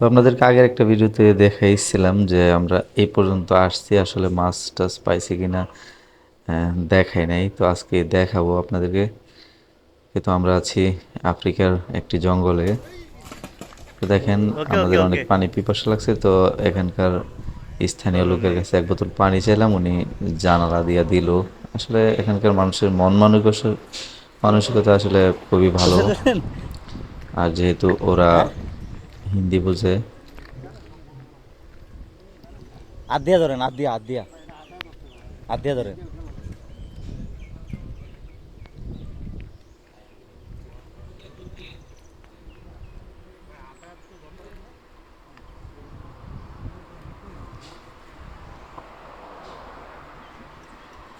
তো আপনাদেরকে আগের একটা ভিডিওতে দেখাইছিলাম যে আমরা এই পর্যন্ত আসছি আসলে মাছ টাছ পাইছি কিনা আহ, দেখাই নাই। তো আজকে দেখাবো আপনাদেরকে। কিন্তু আমরা আছি আফ্রিকার একটি জঙ্গলে। তো দেখেন আমাদের অনেক পানি পিপাসা লাগছে। তো এখানকার স্থানীয় লোকের কাছে এক বোতল পানি চাইলাম উনি জানালা দিয়া দিল। আসলে এখানকার মানুষের মন মানসিকতা মানসিকতা আসলে খুবই ভালো। আর যেহেতু ওরা হিন্দি বোঝে। হাত দিয়া ধরেন হাত দিয়া হাত দিয়া। হাত দিয়া ধরেন।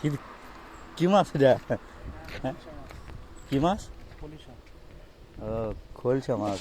কি- কি মাছ এটা? হ্যাঁ? কি মাছ? ও খোলসা মাছ।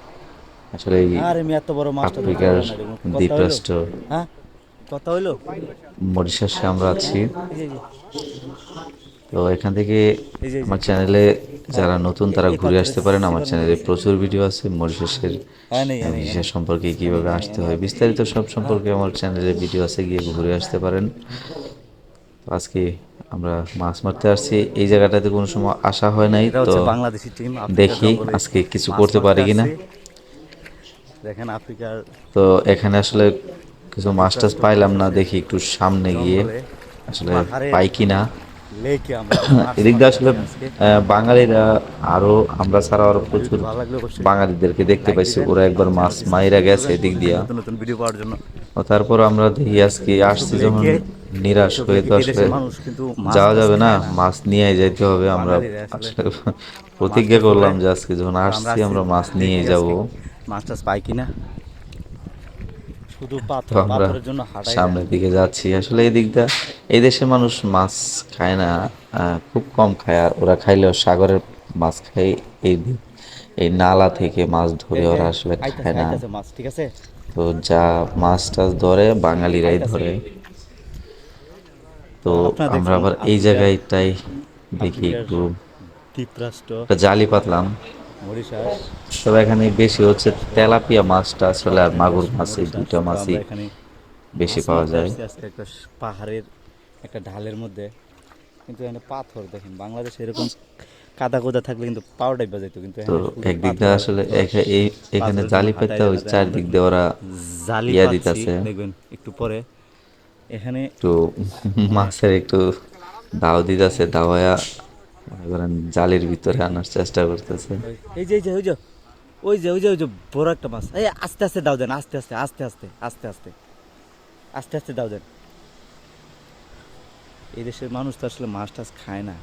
আসলে এই এত বড় আফ্রিকার? দ্বীপরাষ্ট্র হ্যাঁ? কথা হইল? মরিশাসে আমরা আছি। তো এখান থেকে। আমার চ্যানেলে যারা নতুন তারা ঘুরে আসতে পারেন। আমার চ্যানেলে প্রচুর ভিডিও আছে। মরিশাসের হ্যাঁ, হ্যাঁ, ভিসা সম্পর্কে কীভাবে আসতে হয় বিস্তারিত সব সম্পর্কে আমার চ্যানেলে ভিডিও আছে। গিয়ে ঘুরে আসতে পারেন। তো আজকে আমরা মাছ মারতে আসছি। এই জায়গাটাতে কোনো সময় আসা হয় নাই। তো দেখি আজকে কিছু করতে পারি কিনা। দেখেন আফ্রিকার তো এখানে আসলে কিছু টাছ পাইলাম না দেখি একটু সামনে গিয়ে আসলে পাই লেকে আমরা এদিক দিয়ে আসলে বাঙালিরা আরও আমরা ছাড়া আরও প্রচুর বাঙালিদেরকে দেখতে পাইছি ওরা একবার মাছ মাইরা গেছে এদিক দিয়া। নতুন নতুন ভিডিও পাওয়ার জন্য। তারপর আমরা দেখি আজকে আসছি যখন নিরাশ হয়ে তো আসলে যাওয়া যাবে না মাছ নিয়ে যাইতে হবে আমরা। প্রতিজ্ঞা করলাম যে আজকে যখন আসছি আমরা মাছ নিয়ে যাব। মাছ টাছ পাই কিনা? শুধু পাথর পাথরের জন্য হাঁটাই সামনের দিকে যাচ্ছি। আসলে এই দিকটা এই দেশের মানুষ মাছ খায় না খুব কম খায়। আর ওরা খাইলেও সাগরের মাছ খায় এই এই নালা থেকে মাছ ধরে ওরা আসলে খায় না। মাছ ঠিক আছে? তো যা মাছ টাছ ধরে বাঙালিরাই ধরে। তো আমরা আবার এই জায়গাটাই দেখি একটু জালি পাতলাম। মরিশাস। তবে এখানে বেশি হচ্ছে তেলাপিয়া মাছটা আসলে আর মাগুর মাছ এই দুইটা মাছই এখানে বেশি পাওয়া যায়। আজকে একটা পাহাড়ের একটা ঢালের মধ্যে কিন্তু এখানে পাথর দেখেন বাংলাদেশে এরকম কাদা কোদা থাকলে কিন্তু পাওয়াটাই বাজাইতো কিন্তু তো একদিক দিয়ে আসলে এই এখানে জালি পেতে ওই চারদিক দিয়ে ওরা জালি দিতাছে। দেখবেন একটু পরে। এখানে একটু মাছের একটু দাও দিতেছে দাওয়া মনে করেন জালির ভিতরে আনার চেষ্টা করতেছে। এই যে এই যে ওই যে ওই যে ওই যে বড় একটা মাছ। এই আস্তে আস্তে দাও দেন আস্তে আস্তে আস্তে আস্তে আস্তে আস্তে। আস্তে আস্তে দাও দেন। এই দেশের মানুষ তো আসলে মাছ টাছ খায় না।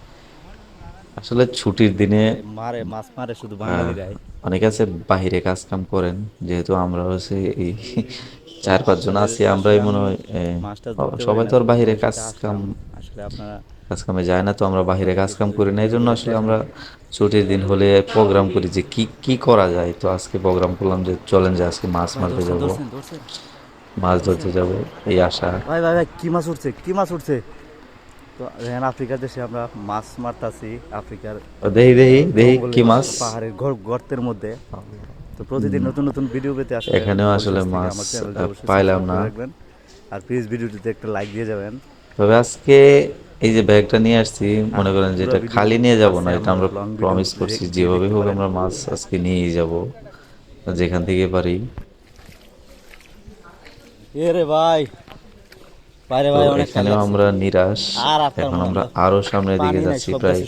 আসলে ছুটির দিনে মারে মাছ মারে শুধু বাঙালিরাই অনেকে আছে বাহিরে কাজ কাম করেন যেহেতু আমরা হচ্ছে এই চার পাঁচজন আছি আমরাই মনে হয় সবাই তো আর বাহিরে কাজ কাম আসলে আপনারা কাজ কামে যায় না তো আমরা বাহিরে কাজকাম করি না। এই জন্য আসলে আমরা ছুটির দিন হলে প্রোগ্রাম করি যে কি কি করা যায়। তো আজকে প্রোগ্রাম করলাম যে চলেন যে আজকে মাছ মারতে ধরছেন, যাব। মাছ ধরতে যাব এই আশা। ভাই ভাই ভাই কি মাছ উঠছে কি মাছ উঠছে? তো দেখেন আফ্রিকার দেশে আমরা মাছ মারতাছি আফ্রিকার দেহি দেহি দেহি কি মাছ? পাহাড়ের ঘর- গর্তের মধ্যে। তো প্রতিদিন নতুন নতুন ভিডিও পেতে আসলে এখানেও আসলে মাছ, পাইলাম না। আর প্লিজ ভিডিওটিতে একটা লাইক দিয়ে যাবেন। তবে আজকে এই যে ব্যাগটা নিয়ে আসছি মনে করেন যে এটা খালি নিয়ে যাব না এটা আমরা প্রমিস করছি যেভাবে হোক আমরা মাছ আজকে নিয়েই যাব যেখান থেকে পারি। এ রে ভাই বাইরে ভাই অনেক এখানেও আমরা নিরাশ এখন আমরা আরও সামনের দিকে যাচ্ছি প্রায়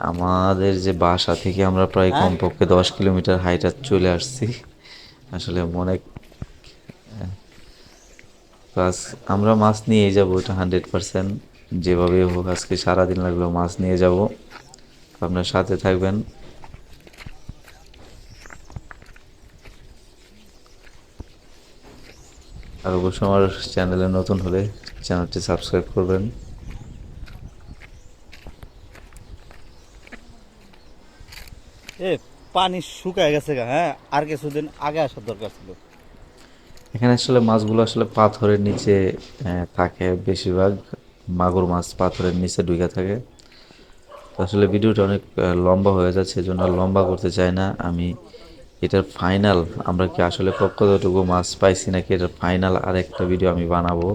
আমাদের যে বাসা থেকে আমরা প্রায় হ্যাঁ? কমপক্ষে দশ কিলোমিটার হাইটা চলে আসছি। আসলে মনে তো আমরা মাছ নিয়ে যাব এটা হান্ড্রেড পার্সেন্ট যেভাবে হোক আজকে সারাদিন লাগল মাছ নিয়ে যাব। আপনার সাথে থাকবেন। আর অবশ্য আমার চ্যানেলে নতুন হলে চ্যানেলটি সাবস্ক্রাইব করবেন। এ পানি শুকায় গেছে হ্যাঁ? আর কিছুদিন আগে আসার দরকার ছিল। এখানে আসলে মাছগুলো আসলে পাথরের নিচে থাকে বেশিরভাগ। মাগুর মাছ পাথরের নিচে ঢুকে থাকে। তো আসলে ভিডিওটা অনেক লম্বা হয়ে যাচ্ছে, এজন্য লম্বা করতে চাই না। আমি এটার ফাইনাল আমরা কি আসলে কতটুকু মাছ পাইছি নাকি এটার ফাইনাল আরেকটা ভিডিও আমি বানাবো।